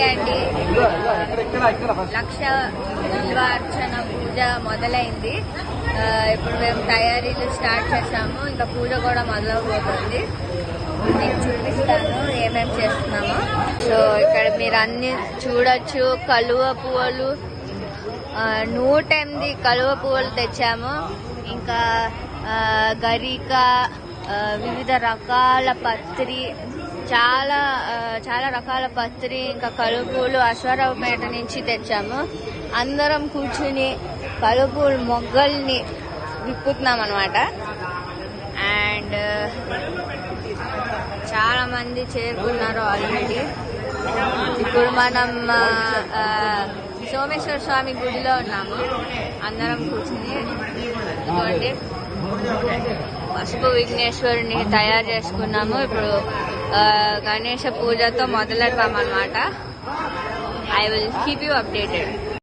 Day అండి లక్ష బిల్వార్చన పూజ మొదలైంది. ఇప్పుడు మేము తయారీలు స్టార్ట్ చేసాము ఇంకా పూజ కూడా మొదలవబోతుంది. నేను చూపిస్తాను ఏమేమి చేస్తున్నామో. సో ఇక్కడ మీరు అన్ని చూడొచ్చు కలువ పువ్వులు నూట ఎనిమిది కలువ పువ్వులు తెచ్చాము. ఇంకా గరిక వివిధ రకాల పత్రి చాలా చాలా రకాల పత్రి ఇంకా కలువ పువ్వులు అశ్వరావుపేట నుంచి తెచ్చాము. అందరం కూర్చుని కలువ పువ్వుల మొగ్గల్ని విప్పుతున్నాం అనమాట అండ్ చాలా మంది చేరుకున్నారు ఆల్రెడీ. ఇప్పుడు మనం సోమేశ్వర స్వామి గుడిలో ఉన్నాము. అందరం కూర్చుని. ఇదిగోండి. పసుపు విఘ్నేశ్వరుని తయారు చేసుకున్నాము. ఇప్పుడు గణేష పూజతో మొదలెడతాం అనమాట I will keep you updated